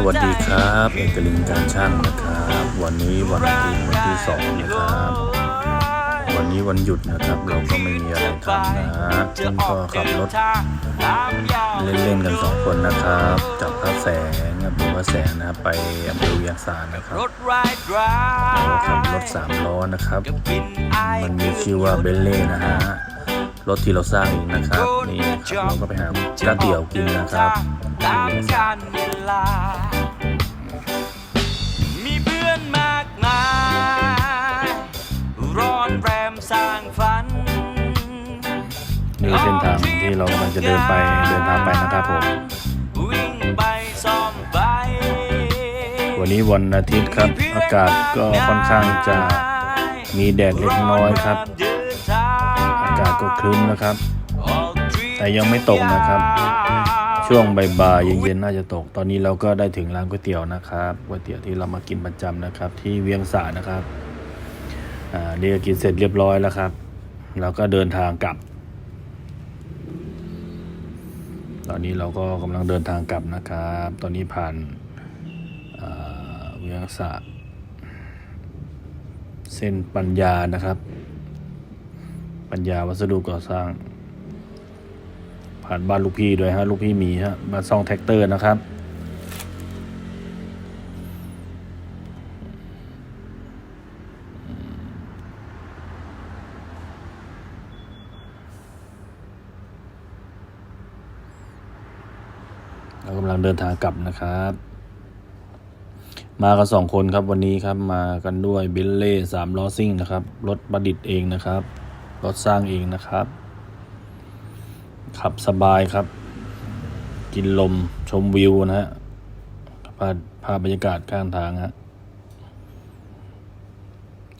สวัสดีครับ เอกลินการช่างนะครับ วันนี้วันอาทิตย์วันที่สองนะครับ วันนี้วันหยุดนะครับ เราก็ไม่มีอะไรทำนะจึงก็ขับรถเล่นๆกันสองคนนะครับ จากพระแสงอำเภอพระแสงนะครับไปอำเภอเวียงสานะครับเราขับรถสามล้อนะครับ มันมีชื่อว่าเบลเล่นะฮะรถที่เราสร้างเองนะครับนี่นะครับเราก็ไปหาก๋วยเตี๋ยวกินนะครับ ตามการเวลา มีเพื่อนมากมาย ร้อนแรมสร้างฝัน นี่เส้นทางที่เรากำลังจะเดินไปเดินทางไปนะครับผม วิ่งไปซ่อมไปวันนี้วันอาทิตย์ครับ อากาศก็ค่อนข้างจะมีแดดเล็กน้อยครับ อากาศก็ครึ้มนะครับ แต่ยังไม่ตกนะครับ ช่วงบ่ายๆเย็นๆน่าจะตก ตอนนี้เราก็ได้ถึงร้านก๋วยเตี๋ยวนะครับก๋วยเตี๋ยวที่เรามากินประจำนะครับ ที่เวียงสานะครับอ่านี่ก็กินเสร็จเรียบร้อยแล้วครับเราก็เดินทางกลับ ตอนนี้เราก็กำลังเดินทางกลับนะครับ ตอนนี้ผ่านอ่าเวียงสาเส้นปัญญานะครับ ปัญญาวัสดุก่อสร้าง ผ่านบ้านลูกพี่ด้วยฮะลูกพี่มีฮะบ้านซ่องแท็กเตอร์นะครับเรากำลังเดินทางกลับนะครับ มากันสองคนครับวันนี้ครับมากันด้วยเบลเล่สามล้อซิ่งนะครับ รถประดิษฐ์เองนะครับ รถสร้างเองนะครับ ขับสบายครับ กินลมชมวิวนะฮะพาพาบรรยากาศข้างทางฮะ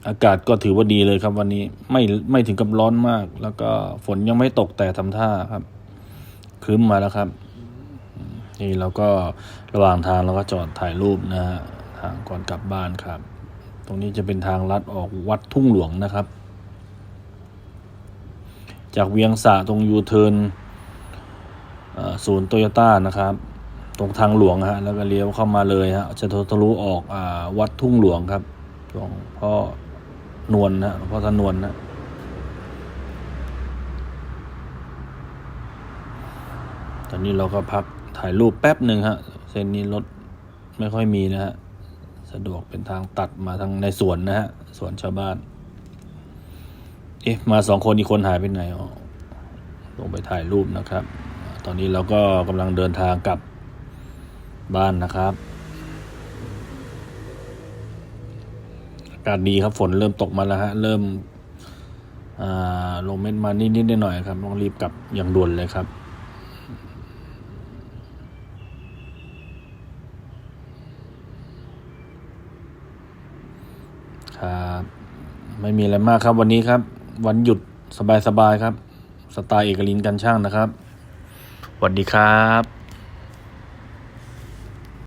อากาศก็ถือว่าดีเลยครับ วันนี้ไม่ไม่ถึงกับร้อนมาก แล้วก็ฝนยังไม่ตกแต่ทำท่าครับครึ้มมาแล้วครับ นี่เราก็ระหว่างทางเราก็จอดถ่ายรูปนะฮะทางก่อนกลับบ้านครับ ตรงนี้จะเป็นทางลัดออกวัดทุ่งหลวงนะครับ จากเวียงสาตรงยูเทิร์นศูนย์โตโยต้านะครับ ตรงทางหลวงฮะแล้วก็เลี้ยวเข้ามาเลยฮะจะทะลุออกอวัดทุ่งหลวงครับหลวงพ่อนวลนะหลวงพ่อทนวลนะตอนนี้เราก็พักถ่ายรูปแป๊บหนึ่งฮะเส้นนี้รถไม่ค่อยมีนะฮะสะดวกเป็นทางตัดมาทางในสวนนะฮะสวนชาวบ้าน เอ๊ะมาสองคนอีกคนหายไปไหนอ๋อลงไปถ่ายรูปนะครับ ตอนนี้เราก็กำลังเดินทางกลับบ้านนะครับอากาศดีครับฝนเริ่มตกมาแล้วฮะ เริ่มลงเม็ดมานิดๆหน่อยๆครับต้องรีบกลับอย่างด่วนเลยครับครับ ไม่มีอะไรมากครับวันนี้ครับ วันหยุดสบายๆครับ สไตล์เอกลินกันช่างนะครับสวัสดีครับ